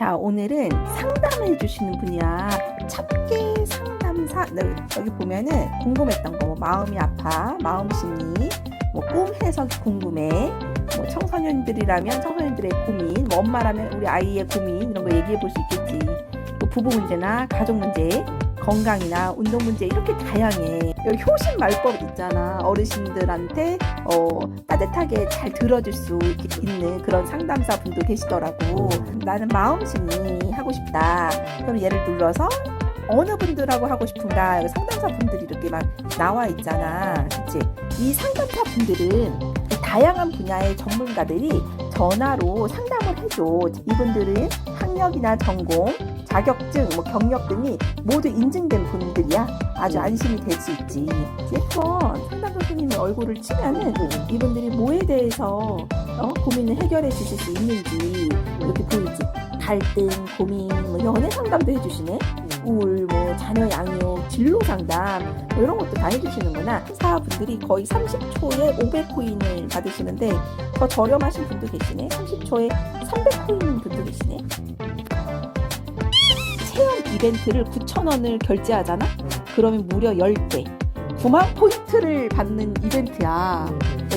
자, 오늘은 상담해 주시는 분이야. 참깨 상담사. 네, 여기 보면은 궁금했던 거, 뭐 마음이 아파, 마음 심리, 뭐 꿈 해석이 궁금해, 뭐 청소년들이라면 청소년들의 고민, 뭐 엄마라면 우리 아이의 고민 이런 거 얘기해 볼 수 있겠지. 또 부부 문제나 가족 문제, 건강이나 운동 문제 이렇게 다양해. 여기 효신 말법 있잖아. 어르신들한테 어, 따뜻하게 잘 들어줄 수 있는 그런 상담사 분도 계시더라고. 나는 마음 심리 하고 싶다. 그럼 얘를 눌러서 어느 분들하고 하고 싶은가 상담사 분들이 이렇게 막 나와 있잖아. 그치? 이 상담사 분들은 이 다양한 분야의 전문가들이 전화로 상담을 해줘. 이분들은 학력이나 전공, 자격증, 뭐 경력 등이 모두 인증된 분들이야. 아주 안심이 될 수 있지. 예쁜 상담 선생님의 얼굴을 치면은 이분들이 뭐에 대해서 어? 고민을 해결해 주실 수 있는지 이렇게 보이지. 갈등, 고민, 뭐 연애 상담도 해주시네. 우울, 뭐 자녀 양육, 진로 상담 뭐 이런 것도 다 해주시는구나. 사분들이 거의 30초에 500코인을 받으시는데 더 저렴하신 분도 계시네. 30초에 300코인 분도 계시네. 이벤트를 9,000원을 결제하잖아? 그러면 무려 10배. 9만 포인트를 받는 이벤트야.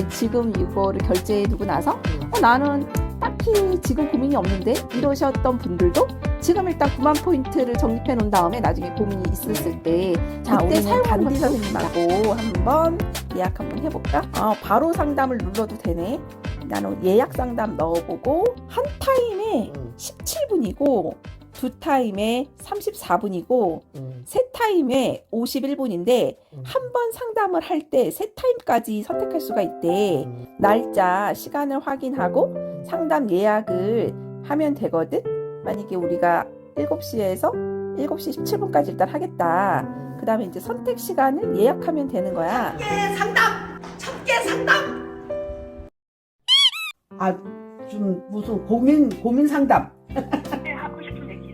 지금 이거를 결제해두고 나서 어, 나는 딱히 지금 고민이 없는데 이러셨던 분들도 지금 일단 9만 포인트를 적립해 놓은 다음에 나중에 고민이 있었을 때 자, 그때 사용하는 선생님하고 한번 예약 한번 해볼까? 아, 바로 상담을 눌러도 되네. 나는 예약 상담 넣어보고 한 타임에 17분이고 두 타임에 34분이고 세 타임에 51분인데 한번 상담을 할 때 세 타임까지 선택할 수가 있대. 날짜, 시간을 확인하고 상담 예약을 하면 되거든. 만약에 우리가 7시에서 7시 17분까지 일단 하겠다. 그 다음에 이제 선택 시간을 예약하면 되는 거야. 참깨 상담! 참깨 상담! 아, 좀 무슨 고민, 고민 상담.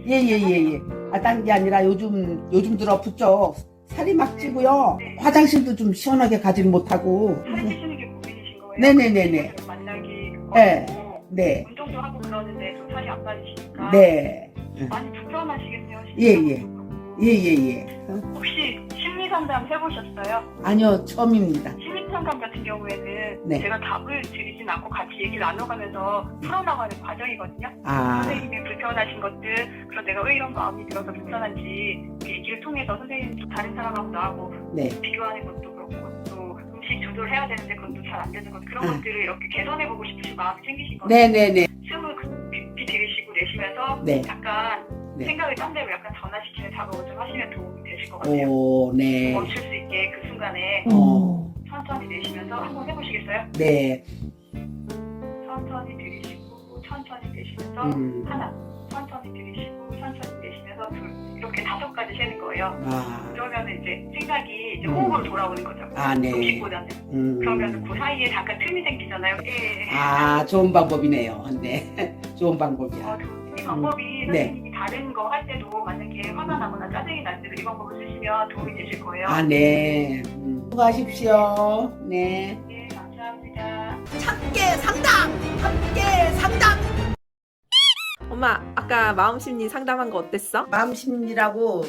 네, 얘기. 예, 예, 예, 예. 아, 딴 게 아니라 요즘, 요즘 들어 부쩍 살이 막 찌고요. 네. 화장실도 좀 시원하게 가지를 못하고. 살이 찌시는 게 고민이신 거예요? 네네네네. 만나기 네. 어렵고 네, 운동도 하고 그러는데 좀 살이 안 빠지시니까 네. 많이 불편하시겠네요. 진짜. 예, 예. 예, 예, 예. 혹시 심리 상담 해보셨어요? 아니요, 처음입니다. 상담 같은 경우에는 네. 제가 답을 드리진 않고 같이 얘기를 나눠가면서 풀어나가는 과정이거든요. 아, 선생님이 불편하신 것들, 그리고 내가 왜 이런 마음이 들어서 불편한지 그 얘기를 통해서 선생님도 다른 사람하고 나하고 네. 비교하는 것도 그렇고 또 음식 조절해야 되는데 그것도 잘안 되는 것 그런 아. 것들을 이렇게 개선해보고 싶으신 마음이 생기신 거예요. 네네네. 숨을 깊이 들이쉬고 내쉬면서 네. 약간 네. 생각을 딴 데로 약간 전환시키는 작업을 좀 하시면 도움이 되실 것 같아요. 오, 네. 멈출 수 있게 그 순간에 어, 천천히 내쉬면서 한번 해보시겠어요? 네. 천천히 들이쉬고 천천히 내쉬면서 음, 하나, 천천히 들이쉬고 천천히 내쉬면서 둘 이렇게 다섯 가지 세는 거예요. 아, 그러면 이제 생각이 이제 음. 호흡으로 돌아오는 거죠. 아, 네. 음식보다는. 음. 그러면 그 사이에 잠깐 틈이 생기잖아요. 예. 아, 좋은 방법이네요. 네. 좋은 방법이야. 어, 이 방법이 네. 선생님이 다른 거 할 때도 만약에 화가 나거나 짜증이 날 때도 이 방법을 쓰시면 도움이 되실 거예요. 아, 네. 음. 수고하십시오. 네. 네, 감사합니다. 참깨 상담! 참깨 상담! 엄마, 아까 마음 심리 상담한 거 어땠어? 마음 심리라고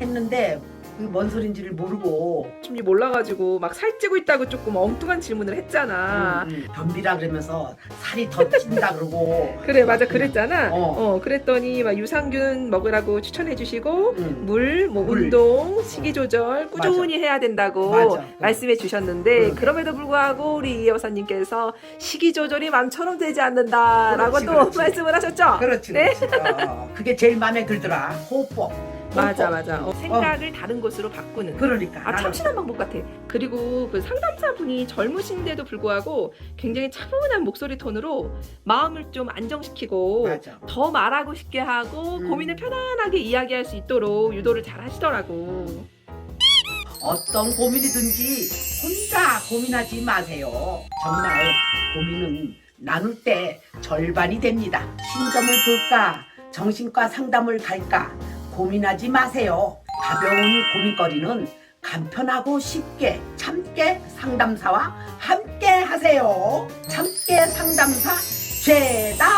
했는데 그게 뭔 소린지를 모르고 심리 몰라가지고 막 살찌고 있다고 조금 엉뚱한 질문을 했잖아. 음, 음, 변비라 그러면서 살이 더 찐다 그러고 그래 맞아 그랬잖아. 어. 어, 그랬더니 막 유산균 먹으라고 추천해주시고 음, 물, 뭐 물. 운동, 식이 조절 꾸준히 해야 된다고 맞아. 말씀해 주셨는데 응. 그럼에도 불구하고 우리 이 여사님께서 식이 조절이 마음처럼 되지 않는다라고 그렇지, 또 그렇지. 말씀을 하셨죠. 그렇지 네. 그렇지 어, 그게 제일 마음에 들더라 호흡법 맞아 호흡법. 맞아. 어, 생각을 다른 곳으로 바꾸는. 그러니까 아 나는- 참신한 방법 같아. 그리고 그 상담사분이 젊으신데도 불구하고 굉장히 차분한 목소리 톤으로 마음을 좀 안정시키고 맞아 더 말하고 싶게 하고 음. 고민을 편안하게 이야기할 수 있도록 유도를 잘 하시더라고. 어떤 고민이든지 혼자 고민하지 마세요 정말 고민은 나눌 때 절반이 됩니다 신점을 볼까 정신과 상담을 갈까 고민하지 마세요. 가벼운 고민거리는 간편하고 쉽게 참깨 상담사와 함께 하세요. 참깨 상담사 죄다